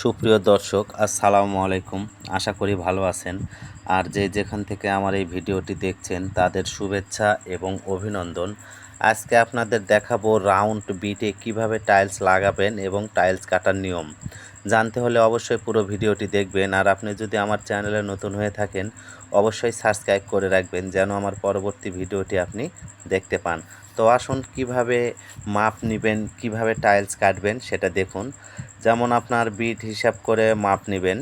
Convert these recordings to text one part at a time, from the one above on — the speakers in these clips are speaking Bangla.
সুপ্রিয় দর্শক, আসসালামু আলাইকুম। আশা করি ভালো আছেন। আর যে যেখান থেকে আমার এই ভিডিওটি দেখছেন, তাদের শুভেচ্ছা এবং অভিনন্দন। আজকে আপনাদের দেখাবো রাউন্ড বিটে কীভাবে টাইলস লাগাবেন এবং টাইলস কাটার নিয়ম। জানতে হলে অবশ্যই পুরো ভিডিওটি দেখবেন। আর আপনি যদি আমার চ্যানেলে নতুন হয়ে থাকেন, অবশ্যই সাবস্ক্রাইব করে রাখবেন যেন আমার পরবর্তী ভিডিওটি আপনি দেখতে পান। তো আসুন কীভাবে মাপ নেবেন, কীভাবে টাইলস কাটবেন সেটা দেখুন। যেমন আপনার বিট হিসাব করে মাপ নেবেন।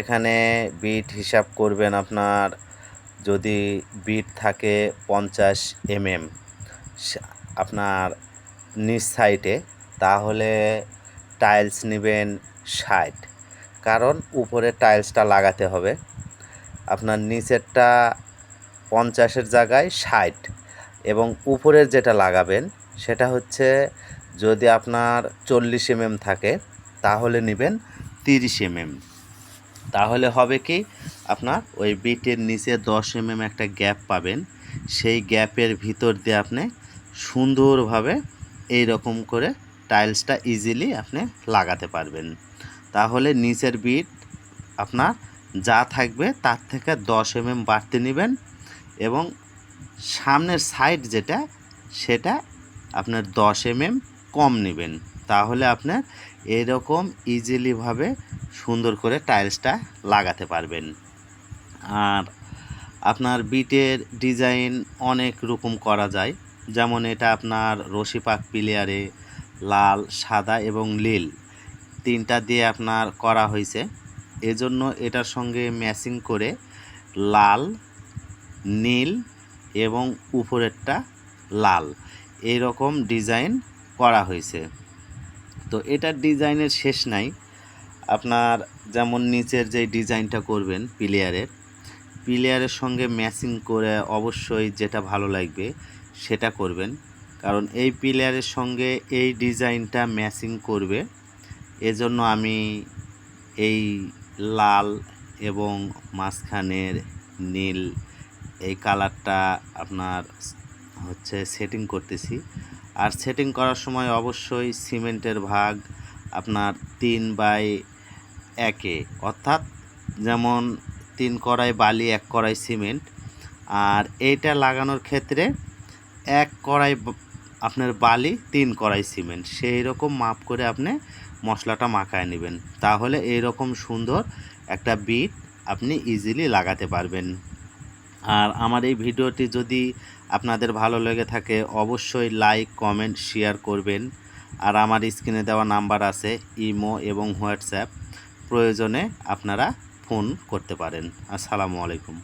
এখানে বিট হিসাব করবেন আপনার যদি বিট থাকে পঞ্চাশ এমএম আপনার নিচ সাইডে, তাহলে টাইলস নেবেন ষাট। কারণ উপরে টাইলসটা লাগাতে হবে। আপনার নিচেরটা পঞ্চাশের জায়গায় ষাট। এবং উপরের যেটা লাগাবেন, সেটা হচ্ছে যদি আপনার চল্লিশ এমএম থাকে, তাহলে নেবেন তিরিশ এমএম। তাহলে হবে কি, আপনার ওই বিটের নিচে দশ এমএম একটা গ্যাপ পাবেন। সেই গ্যাপের ভিতর দিয়ে আপনি সুন্দরভাবে এই রকম করে টাইলসটা ইজিলি আপনি লাগাতে পারবেন। তাহলে নিচের বিট আপনার যা থাকবে তার থেকে দশ এমএম বাড়তে নেবেন এবং সামনের সাইড যেটা, সেটা আপনার দশ এমএম কম নেবেন। তাহলে আপনার এরকম ইজিলিভাবে সুন্দর করে টাইলসটা লাগাতে পারবেন। আর আপনার বিটের ডিজাইন অনেক রকম করা যায়। যেমন এটা আপনার রশিপাক প্লেয়ারে লাল, সাদা এবং নীল। তিনটা দিয়ে আপনার করা হয়েছে। এজন্য এটার সঙ্গে ম্যাচিং করে লাল, নীল এবং উপরেরটা লাল। এরকম ডিজাইন করা হয়েছে। তো এটার ডিজাইনের শেষ নাই। আপনার যেমন নিচের যে ডিজাইনটা করবেন প্লেয়ারের প্লেয়ারের সঙ্গে ম্যাচিং করে অবশ্যই যেটা ভালো লাগবে সেটা করবেন। কারণ এই প্লেয়ারের সঙ্গে এই ডিজাইনটা ম্যাচিং করবে। এজন্য আমি এই লাল এবং মাঝখানের নীল এই কালারটা আপনার হচ্ছে সেটিং করতেছি। আর সেটিং করার সময় অবশ্যই সিমেন্টের ভাগ আপনার তিন বাই একে, অর্থাৎ যেমন তিন কড়াই বালি, এক কড়াই সিমেন্ট। আর এইটা লাগানোর ক্ষেত্রে এক কড়াই আপনার বালি তিন কড়াই সিমেন্ট। সেই রকম মাপ করে আপনি মশলাটা মাখায় নেবেন। তাহলে এই রকম সুন্দর একটা বিট আপনি ইজিলি লাগাতে পারবেন। আর আমার এই ভিডিওটি যদি আপনাদের ভালো লেগে থাকে, অবশ্যই লাইক কমেন্ট শেয়ার করবেন। আর আমার স্ক্রিনে দেওয়া নাম্বার আছে ইমো এবং হোয়াটসঅ্যাপ। প্রয়োজনে আপনারা ফোন করতে পারেন। আসসালামু আলাইকুম।